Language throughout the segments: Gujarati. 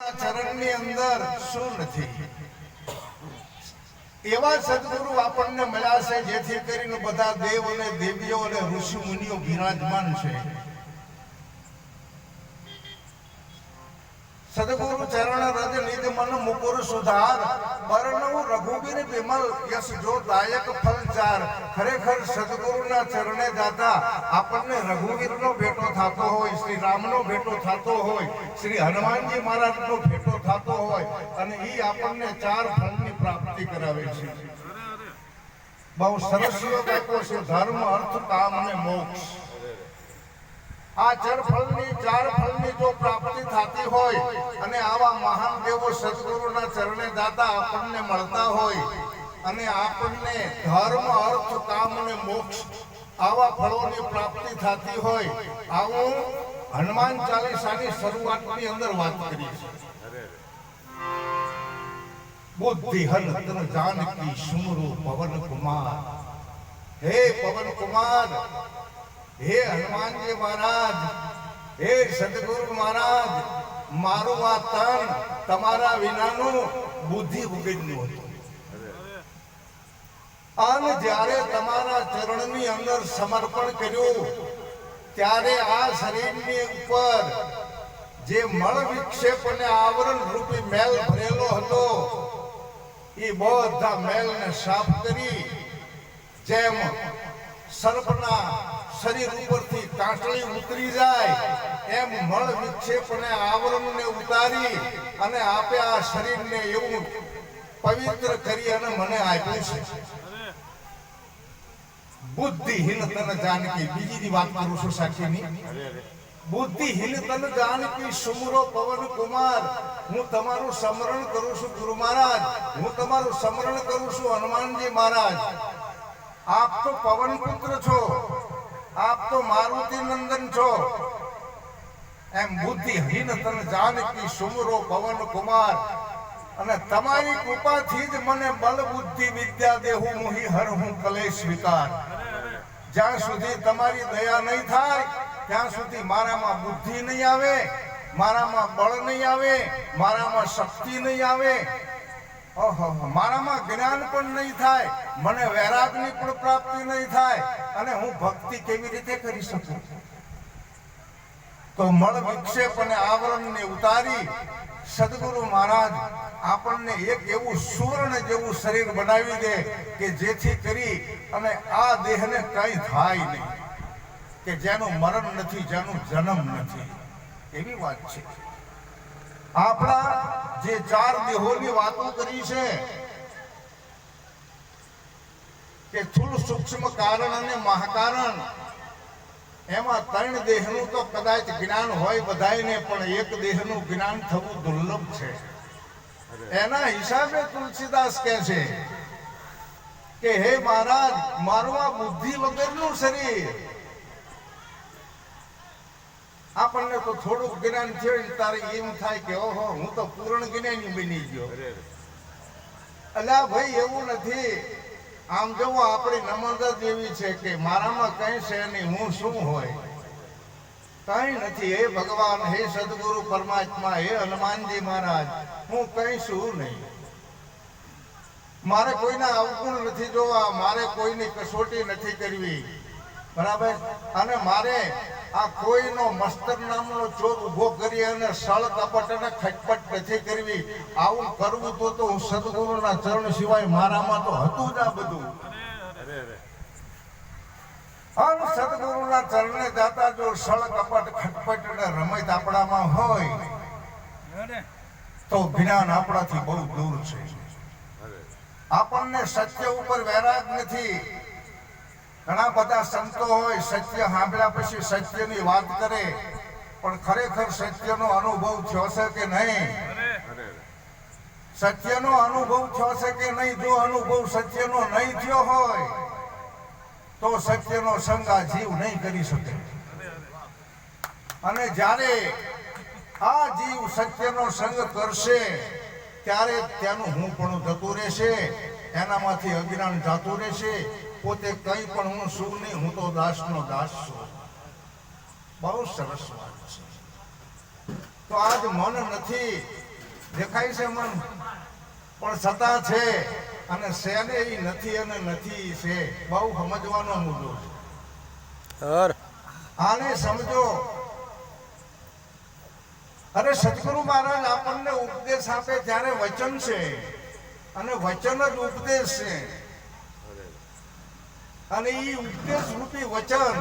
ચરણની અંદર શું નથી? એવા સદગુરુ આપણને મળ્યા છે જેથી કરીને બધા દેવ અને દેવીઓ અને ઋષિ મુનિઓ બિરાજમાન છે. સદગુરુ ચરણ રજ નિધ મન મુકુર સુધાર. વર્ણવ રઘુબીર વિમલ યશ જો દાયક ફલ ચાર ખરેખર સદગુરુના ચરણે જાતા આપણને રઘુવીરનો ભેટો થતો હોય શ્રી રામનો ભેટો થતો હોય, શ્રી હનુમાનજી મહારાજનો ભેટો થતો હોય અને એ આપણને ચાર ફળની પ્રાપ્તિ કરાવે છે. બહુ સરસ યોગ આપ્યો છે. ધર્મ, અર્થ, કામ અને મોક્ષ. આ ચાર ફળની ચાર ફળની જો પ્રાપ્તિ થતી હોય અને આવા મહાન દેવો સદગુરુના ચરણે દાતા આપણને મળતા હોય અને આપણને ધર્મ, અર્થ, કામ અને મોક્ષ આવા ફળોની પ્રાપ્તિ થતી હોય, આવું હનુમાન ચાલીસાની શરૂઆતની અંદર વાત કરી છે બુદ્ધિ હન તન જાનકી સુમરો પવન કુમાર. હે પવન કુમાર હે હનુમાનજી મહારાજ, હે સદગુરુ મહારાજ, મારું આ તન તમારા વિનાનું બુદ્ધિ વગરનું હતું. અને જ્યારે તમારા ચરણની અંદર સમર્પણ કર્યું, ત્યારે આ શરીરની ઉપર જે મળ વિક્ષેપ અને આવરણ રૂપી મેલ ભરેલો હતો, એ બધા મેલને સાફ કરી, જેમ સર્પના શરીર ઉપરથી કાંટળી ઉતરી જાય, એમ મળ વિક્ષેપને આવરણને ઉતારી અને આપે આ શરીરને એવું પવિત્ર કરી અને મને આપ્યું છે. બુદ્ધિહીન તન જાનકી, બીજીની વાત કરું છું સાક્ષીની. બુદ્ધિહીન તન જાનકી, સુમરો પવન કુમાર, હું તમારું સ્મરણ કરું છું ગુરુ મહારાજ, હું તમારું સ્મરણ કરું છું હનુમાનજી મહારાજ. આપ તો પવન પુત્ર છો. આપ તો મારુતિ નંદન છો. એમ બુદ્ધિહીન તન જાનકી સુમરો પવન કુમાર. અને તમારી કૃપાથી જ મને બલ બુદ્ધિ વિદ્યા દેહુ મોહી હર હું કલેશ વિકાર. જ્યાં સુધી તમારી દયા નહીં થાય, ત્યાં સુધી મારામાં બુદ્ધિ નહીં આવે, મારામાં બળ નહીં આવે, મારામાં શક્તિ નહીં આવે મારામાં જ્ઞાન પણ નહીં થાય, મને વૈરાગની પણ પ્રાપ્તિ નહીં થાય, અને હું ભક્તિ કેવી રીતે કરી શકું? તો મળ વિક્ષેપ અને આવરણને ઉતારી સદગુરુ મહારાજ આપણને એક એવું સુવર્ણ જેવું શરીર બનાવી દે કે જેથી કરી અને આ દેહને કંઈ થાય નહીં. કે જેનું મરણ નથી, જેનું જન્મ નથી. એવી વાત છે. આપણા જે ચાર દેહોની વાતો કરી છે કે સ્થૂળ સૂક્ષ્મ કારણ અને મહાકારણ, એમાં ત્રણ દેહનું તો કદાચ જ્ઞાન હોય બધાને પણ એક દેહનું જ્ઞાન થવું દુર્લભ છે. એના હિસાબે તુલસીદાસ કહે છે કે, હે મહારાજ મારું આ બુદ્ધિ વગરનું શરીર આપણને તો થોડુંક જ્ઞાન થયું તારે એમ થાય કે ઓહો હું તો પૂર્ણ જ્ઞાની બની ગયો. અલા ભાઈ એવું નથી. આમ જવો આપણી નમ્રતા જેવી છે કે મારામાં કઈ છે નહીં હું શું હોય? કઈ નથી. હે ભગવાન હે સદગુરુ પરમાત્મા હે હનુમાનજી મહારાજ હું કઈ શું નહીં. મારે કોઈના અવગુણ નથી જોવા મારે કોઈની કસોટી નથી કરવી. બરાબર? અને મારે આ કોઈનો મસ્તર નામનો ચોર ઊભો કરી અને સળ કપટ અને ખટપટ નથી કરવી. આવું કરવું તો તો હું સદગુરુના ચરણ સિવાય મારામાં તો હતું જ આ બધું. અને સદગુરુના ચરણે જાતા જો સળ કપટ ખટપટ અને રમત આપણામાં હોય, તો જ્ઞાન આપણાથી બહુ દૂર છે. આપણને સત્ય ઉપર વૈરાગ નથી. ઘણા બધા સંતો હોય, સત્ય સાંભળ્યા પછી સત્યની વાત કરે, પણ ખરેખર સત્યનો અનુભવ થયો છે કે નહીં? સત્યનો અનુભવ થયો છે કે નહીં? જો અનુભવ સત્યનો નહીં થયો હોય, તો સત્યનો સંગ આ જીવ નહીં કરી શકે. અને જ્યારે આ જીવ સત્યનો સંગ કરશે, ત્યારે તેનું હું પણ થતું રહેશે, એનામાંથી અજ્ઞાન થતું રહેશે પોતે કઈ પણ હું શું નહીં હું તો દાસનો દાસ છું. બહુ સરસ વાત છે. તો આજ મન નથી. દેખાય છે મન. પણ છતાં છે અને શેને એ નથી અને નથી છે બહુ સમજવાનો મુદ્દો છે. આને સમજો. અરે સદગુરુ મહારાજ આપણને ઉપદેશ આપે ત્યારે વચન છે. અને વચન જ ઉપદેશ છે. અને એ ઉપદેશ રૂપી વચન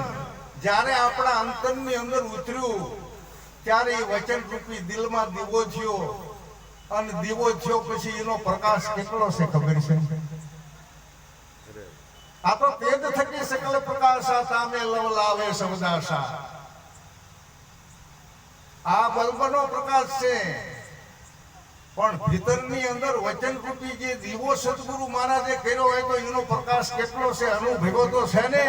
જ્યારે આપણા અંતરની અંદર ઉતર્યું, ત્યારે એ વચન રૂપી દિલમાં દીવો થયો. અને દીવો થયો પછી એનો પ્રકાશ કેટલો છે ખબર છે? આ તો તેજ થકી સકલ પ્રકાશા સામે લવ લાવે શબ્દાશા. આ બલ્બનો પ્રકાશ છે. પણ ભીતરની અંદર વચન રૂપી જે દીવો સદગુરુ મહારાજે કર્યો હોય તો એનો પ્રકાશ કેટલો છે અનુભવો તો છે ને?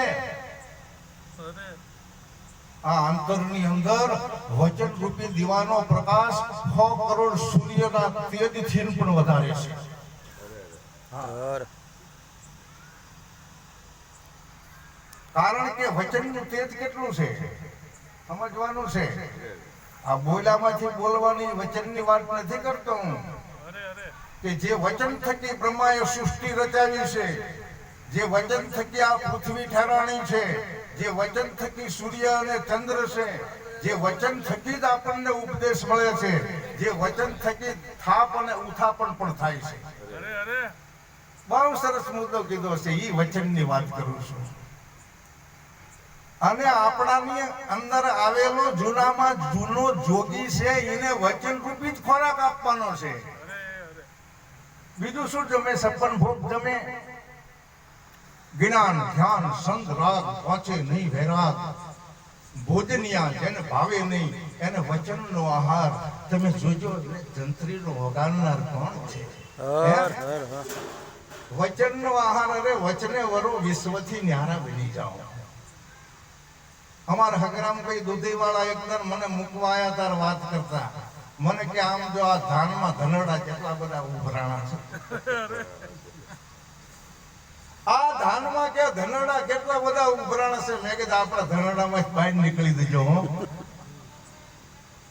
આ અંતરની અંદર વચન રૂપી દીવાનો પ્રકાશ છ કરોડ સૂર્યના તેજથી પણ વધારે છે. કારણ કે વચનનું તેજ કેટલું છે? સમજવાનું છે? આ બોલામાંથી બોલવાની વચનની વાત નથી કરતો હું. કે જે વચન થકી બ્રહ્માએ સૃષ્ટિ રચાવી છે, જે વચન થકી આ પૃથ્વી ઠેરાણી છે, જે વચન થકી સૂર્ય અને ચંદ્ર છે, જે વચન થકી જ આપણને ઉપદેશ મળે છે, જે વચન થકી થાપ અને ઉથાપણ પણ થાય છે. બહુ સરસ મુદ્દો કીધો છે એ વચનની વાત કરું છું. અને આપણાની અંદર આવેલો જૂનામાં જૂનો જોગી છે એને વચન રૂપી જ ખોરાક આપવાનો છે. બીજું શું જમે? સપન ભોગ જમે. જ્ઞાન ધ્યાન સંત રાગ વાંચે નહીં વૈરાગ. ભોજનિયા જેને ભાવે નહીં એને વચનનો આહાર. તમે જોજો જંત્રીનો વગાડનાર કોણ છે? વચનનો આહાર અરે વચને વરો વિશ્વથી ન્યારા બની જાઓ. અમારા કઈ દૂધીવાળા એકદમ મને મૂકવા આવ્યા તાર વાત કરતા. મને કે આમ જો આ ધાનમાં ધનડા કેટલા બધા ઉભરાણા છે. આ ધાનમાં કે ધનડા કેટલા બધા ઉભરાણા છે? મેં કીધું આપણા ધનડામાં બહાર નીકળી દેજો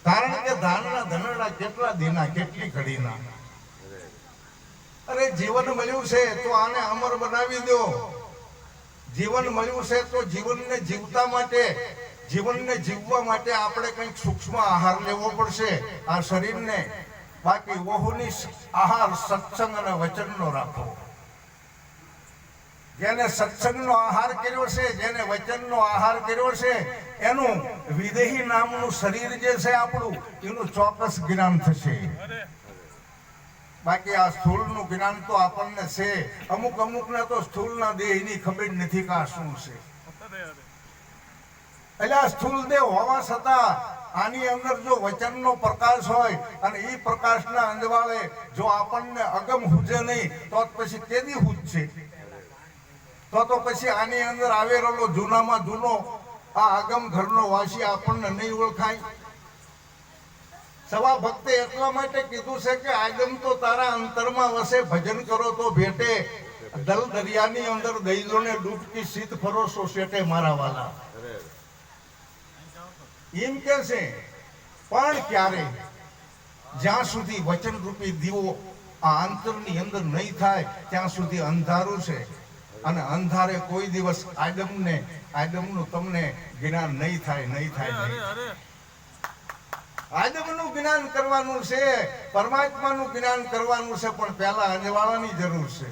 કારણ કે ધાનના ધનડા કેટલા દીના, કેટલી ઘડીના. અરે જીવન મળ્યું છે, તો આને અમર બનાવી દો. જીવન મળ્યું છે તો જીવનને જીવતા માટે, જીવનને જીવવા માટે આપણે કંઈક સૂક્ષ્મ આહાર લેવો પડશે. આ શરીરને બાકી વહુની આહાર સત્સંગ અને વચનનો રાખો જેને સત્સંગનો આહાર કર્યો છે, જેને વચનનો આહાર કર્યો છે, એનું વિદેહી નામનું શરીર જે છે આપણું, એનું ચોક્કસ જ્ઞાન થશે. બાકી આ સ્થૂળનું જ્ઞાન તો આપણને છે. અમુક અમુકને તો સ્થૂળના દેહની ખબર નથી કે શું છે. એટલે આ સ્થૂળ દેહ હોવા છતાં આની અંદર જો વચનનો પ્રકાશ હોય અને એ પ્રકાશના અંજવાળે જો આપણને અગમ હુજે નહીં, તો પછી કેદી હુજશે તો તો પછી આની અંદર આવેલો જૂનામાં જૂનો આ અગમ ઘરનો વાસી આપણને નહીં ઓળખાય? સવા ભક્તે એટલા માટે કીધું છે કે આગમ તો તારા અંતરમાં વસે, ભજન કરો તો ભેટે. દલ દરિયાની અંદર દૈલોને ડૂબકી સીત ફરોશો શેટે મારા વાલા. એમ કે છે, પણ ક્યારે? જ્યાં સુધી વચન રૂપી દીવો આ અંતરની અંદર નહીં થાય, ત્યાં સુધી અંધારું છે. અને અંધારે કોઈ દિવસ આદમને આદમનું તમને જ્ઞાન નહીં થાય નહીં થાય, નહીં આદમનું જ્ઞાન કરવાનું છે, પરમાત્માનું જ્ઞાન કરવાનું છે, પણ પહેલા અંજવાળાની જરૂર છે.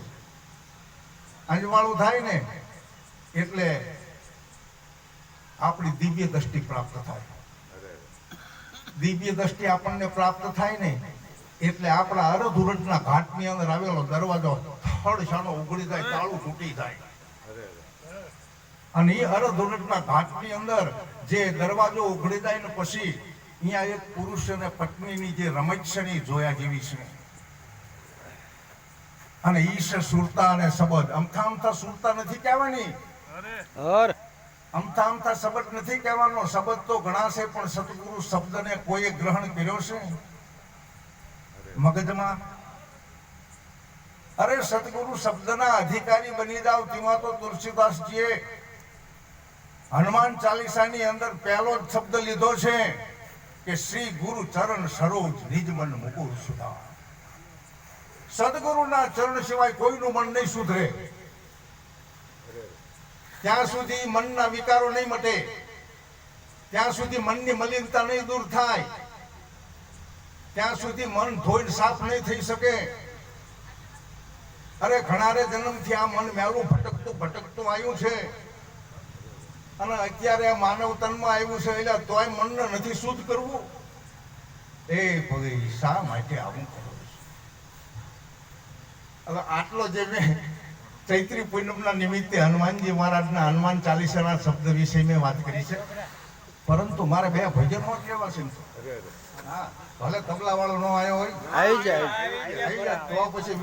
અંજવાળું થાય ને, એટલે આપણી દિવ્ય દ્રષ્ટિ પ્રાપ્ત થાય. દિવ્ય દ્રષ્ટિ આપણને પ્રાપ્ત થાય ને, એટલે આપણા અરધુરટના ઘાટની અંદર આવેલો દરવાજો થડશાનો ઉઘડી જાય તાળું તૂટી જાય. અને એ અરધુરટના ઘાટની અંદર જે દરવાજો ઉઘડી જાય ને પછી અહીંયા એક પુરુષ અને પત્નીની જે રમત છે ને જોયા જેવી છે. અને ઈશ સુરતા અને સબદ અમથા અમથા સુરતા નથી કહેવાની? અમથા અમથા શબ્દ નથી કહેવાનો? શબ્દ તો ઘણા છે પણ સદગુરુ શબ્દને કોઈએ ગ્રહણ કર્યો છે? મગજમાં? અરે સતગુરુ શબ્દના અધિકારી બની જાવ તેમાં તો તુલસીદાસજીએ હનુમાન ચાલીસાની અંદર પહેલો જ શબ્દ લીધો છે. કે શ્રી ગુરુ ચરણ સરોજ નિજ મન મુકુર સુધા. સદગુરુના ચરણ સિવાય કોઈનું મન નહીં સુધરે. ત્યાં સુધી મનના વિકારો નહીં મટે. ત્યાં સુધી મનની મલિનતા નહીં દૂર થાય. ત્યાં સુધી મન ધોઈને સાફ નહીં થઈ શકે. અરે ઘણારે જન્મથી આ મન મેળું ભટકતું ભટકતું આવ્યું છે. અને અત્યારે આ માનવ તનમાં આવ્યું છે એટલે તોય મનને નથી શુદ્ધ કરવું. એ ભગી શા માટે આવું કરો હવે આટલો જે મેં ચૈત્રી પૂનમના નિમિત્તે હનુમાનજી મહારાજના હનુમાન ચાલીસાના શબ્દ વિશે મેં વાત કરી છે. પરંતુ મારે બે ભજનો કેવા છે ભલે તબલા વાળો ન આવ્યો હોય. આવી જાય. તો પછી